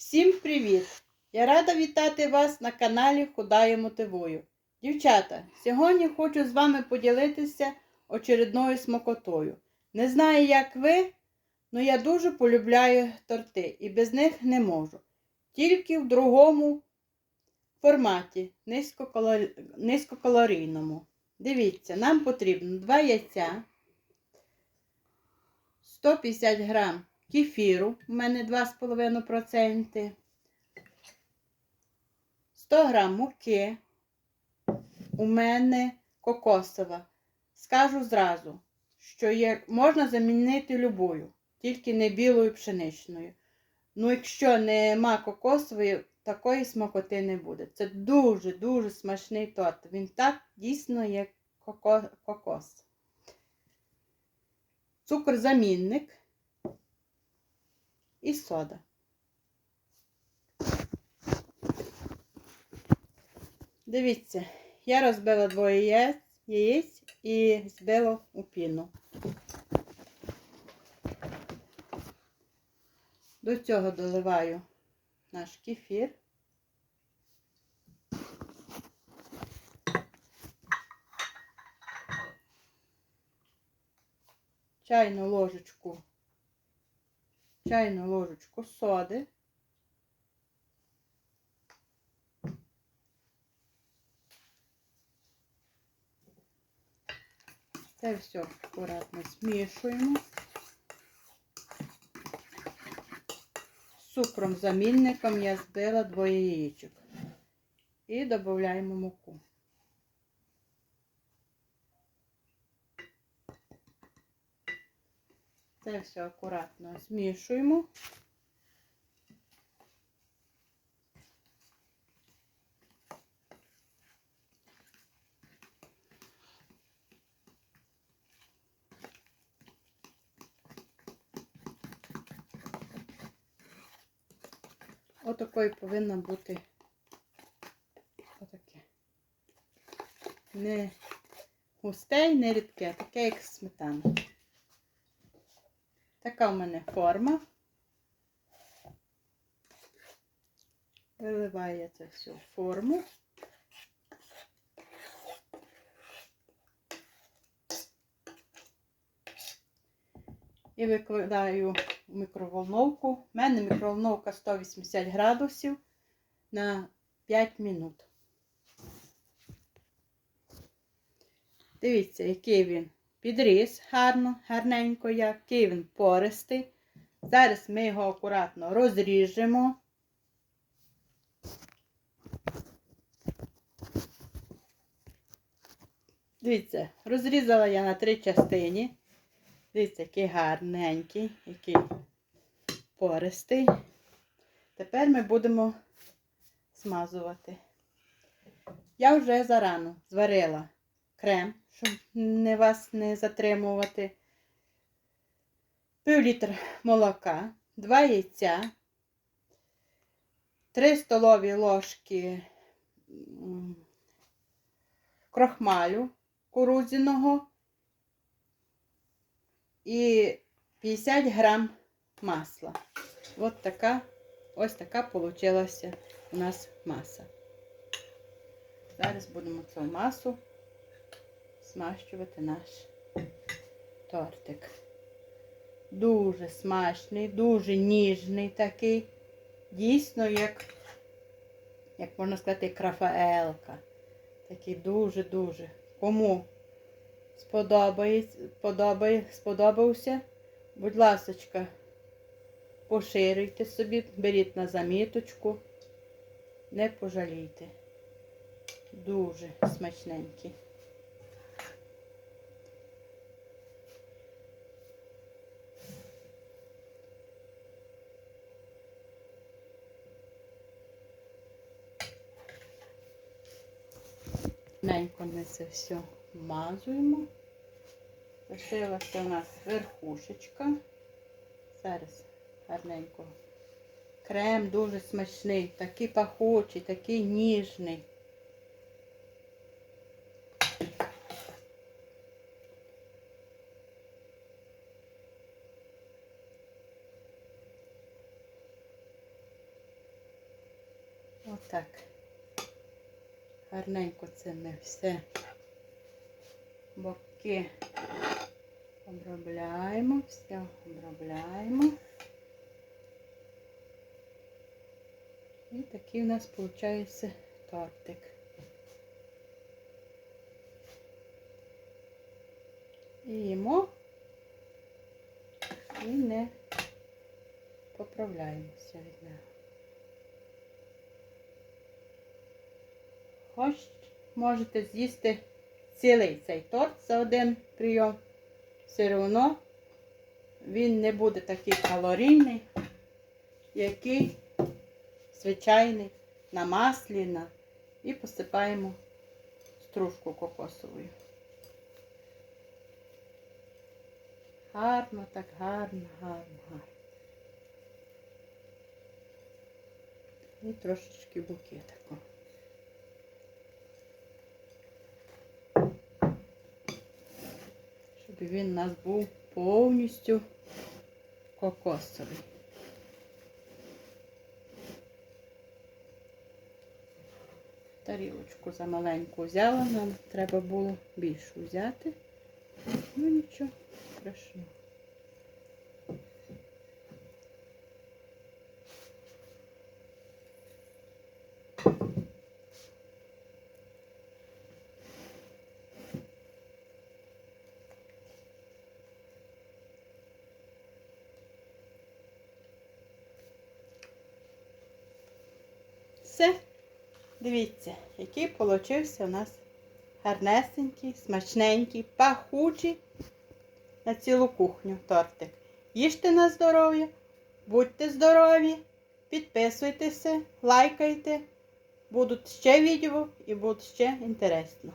Всім привіт! Я рада вітати вас на каналі Худа і Мотивую. Дівчата, сьогодні хочу з вами поділитися очередною смакотою. Не знаю, як ви, але я дуже полюбляю торти і без них не можу. Тільки в другому форматі, низькокалорійному. Дивіться, нам потрібно 2 яйця, 150 грам кефіру, у мене 2,5%, 100 грам муки, у мене кокосова. Скажу зразу, що є, можна замінити любою, тільки не білою пшеничною. Ну, якщо нема кокосової, такої смакоти не буде. Це дуже-дуже смачний торт. Він так дійсно є коко... кокос. Цукор-замінник і сода. Дивіться, я розбила двоє яєць, яєць і збила у піну. До цього доливаю наш кефір. Чайну ложечку чайну ложечку соди. Це все акуратно змішуємо. З цукром замінником я збила двоє яєчок. І додаємо муку. Це все акуратно змішуємо. Отакою повинна бути отаке. Не густе і не рідке, таке, як сметана. Така в мене форма. Виливаю це все в форму. І викладаю в мікроволновку. У мене мікроволновка 180 градусів на 5 минут. Дивіться, який він підріс гарно, гарненько, який він пористий. Зараз ми його акуратно розріжемо. Дивіться, розрізала я на три частини. Дивіться, який гарненький, який пористий. Тепер ми будемо смазувати. Я вже зарано зварила крем щоб не вас не затримувати. Пів літра молока, 2 яйця, 3 столові ложки крохмалю кукурудзяного і 50 грам масла. Ось така, ось така получилася у нас маса. Зараз будемо цю масу смащувати наш тортик. Дуже смачний, дуже ніжний такий. Дійсно, як, як можна сказати, як Рафаелка. Такий дуже-дуже. Кому сподобає, сподобався, будь ласочка, поширюйте собі, беріть на заміточку, не пожалійте. Дуже смачненький. Ненько ми це все вмазуємо. Лишилася у нас верхушечка. Зараз гарненько. Крем дуже смачний, такий пахучий, такий ніжний. Отак. Гарненько це ми все боки обробляємо, все обробляємо. І такий у нас виходить тортик. І їмо і не поправляємося від нього. Хоч можете з'їсти цілий цей торт за один прийом. Все одно він не буде такий калорійний, який звичайний на маслі на... і посипаємо стружку кокосовою. Гарно, так гарно, гарно, гарно. І трошечки букетику. Щоб він у нас був повністю кокосовий. Тарілочку замаленьку взяла, нам треба було більшу взяти. Ну нічого страшного. Все. Дивіться, який получився у нас гарнесенький, смачненький, пахучий на цілу кухню тортик. Їжте на здоров'я, будьте здорові, підписуйтеся, лайкайте. Будуть ще відео і буде ще інтересно.